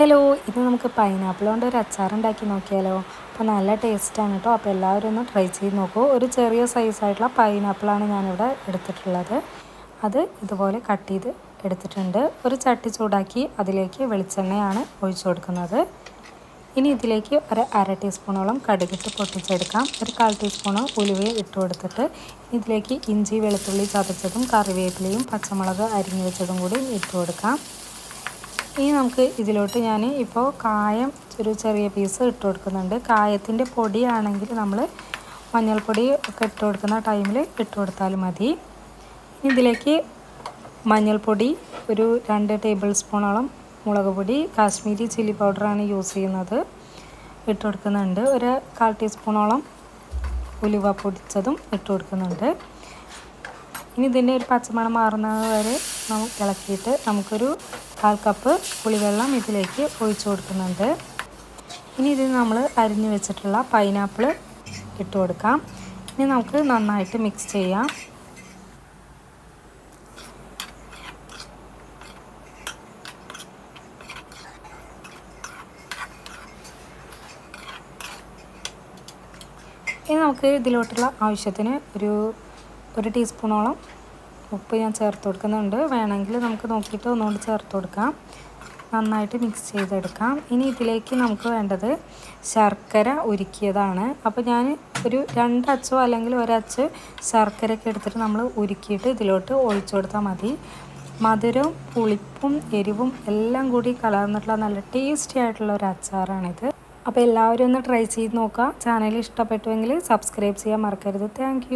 Hello ഇത് നമുക്ക് pineapple കൊണ്ട് ഒരു അച്ചാർ ഉണ്ടാക്കി നോക്കിയാലോ? അപ്പോൾ നല്ല ടേസ്റ്റാണ് കേട്ടോ. അപ്പോൾ എല്ലാവരും ഒന്ന് ട്രൈ ചെയ്ത് നോക്കൂ. ഒരു ചെറിയ സൈസായിട്ടുള്ള പൈനാപ്പിളാണ് ഞാനിവിടെ എടുത്തിട്ടുള്ളത്. അത് ഇതുപോലെ കട്ട് ചെയ്ത് എടുത്തിട്ടുണ്ട്. ഒരു ചട്ടി ചൂടാക്കി അതിലേക്ക് വെളിച്ചെണ്ണയാണ് ഒഴിച്ചു കൊടുക്കുന്നത്. ഇനി ഇതിലേക്ക് ഒരു അര ടീസ്പൂണോളം കടുകിട്ട് പൊട്ടിച്ചെടുക്കാം. ഒരു കാൽ ടീസ്പൂണ് ഉലുവ ഇട്ട് കൊടുത്തിട്ട് ഇതിലേക്ക് ഇഞ്ചി വെളുത്തുള്ളി ചതച്ചതും കറിവേപ്പിലയും പച്ചമുളക് അരിഞ്ഞു വെച്ചതും കൂടി ഇട്ട് കൊടുക്കാം. ഇനി നമുക്ക് ഇതിലോട്ട് ഞാൻ ഇപ്പോൾ കായം ഒരു ചെറിയ പീസ് ഇട്ട് കൊടുക്കുന്നുണ്ട്. കായത്തിന്റെ പൊടിയാണെങ്കിൽ നമ്മൾ മഞ്ഞൾപ്പൊടി ഒക്കെ ഇട്ട് കൊടുക്കുന്ന ടൈമിൽ ഇട്ട് കൊടുത്താൽ മതി. ഇതിലേക്ക് മഞ്ഞൾപ്പൊടി ഒരു രണ്ട് ടേബിൾ സ്പൂണോളം മുളക് പൊടി കാശ്മീരി ചില്ലി പൗഡറാണ് യൂസ് ചെയ്യുന്നത്. ഇട്ട് കൊടുക്കുന്നുണ്ട്. ഒരു കാൽ ടീസ്പൂണോളം ഉലുവ പൊടിച്ചതും ഇട്ട് കൊടുക്കുന്നുണ്ട്. ഇനി ഇതിന്റെ ഒരു പച്ചമണം മാറുന്നത് വരെ നമുക്ക് ഇളക്കിയിട്ട് നമുക്കൊരു കാൽ കപ്പ് പുളിവെള്ളം ഇതിലേക്ക് ഒഴിച്ചു കൊടുക്കുന്നുണ്ട്. ഇനി ഇതിന് നമ്മൾ അരിഞ്ഞു വെച്ചിട്ടുള്ള പൈനാപ്പിൾ ഇട്ട് കൊടുക്കാം. ഇനി നമുക്ക് നന്നായിട്ട് മിക്സ് ചെയ്യാം. ഇനി നമുക്ക് ഇതിലോട്ടുള്ള ആവശ്യത്തിന് ഒരു ഒരു ടീസ്പൂണോളം ഉപ്പ് ഞാൻ ചേർത്ത് കൊടുക്കുന്നുണ്ട്. വേണമെങ്കിൽ നമുക്ക് നോക്കിയിട്ട് ഒന്നുകൊണ്ട് ചേർത്ത് കൊടുക്കാം. നന്നായിട്ട് മിക്സ് ചെയ്തെടുക്കാം. ഇനി ഇതിലേക്ക് നമുക്ക് വേണ്ടത് ശർക്കര ഉരുക്കിയതാണ്. അപ്പോൾ ഞാൻ ഒരു രണ്ടച്ചോ അല്ലെങ്കിൽ ഒരച്ച് ശർക്കരയൊക്കെ എടുത്തിട്ട് നമ്മൾ ഉരുക്കിയിട്ട് ഇതിലോട്ട് ഒഴിച്ചു കൊടുത്താൽ മതി. മധുരവും പുളിപ്പും എരിവും എല്ലാം കൂടി കലർന്നിട്ടുള്ള നല്ല ടേസ്റ്റി ആയിട്ടുള്ള ഒരു അച്ചാറാണിത്. അപ്പോൾ എല്ലാവരും ഒന്ന് ട്രൈ ചെയ്ത് നോക്കുക. ചാനൽ ഇഷ്ടപ്പെട്ടുവെങ്കിൽ സബ്സ്ക്രൈബ് ചെയ്യാൻ മറക്കരുത്. താങ്ക്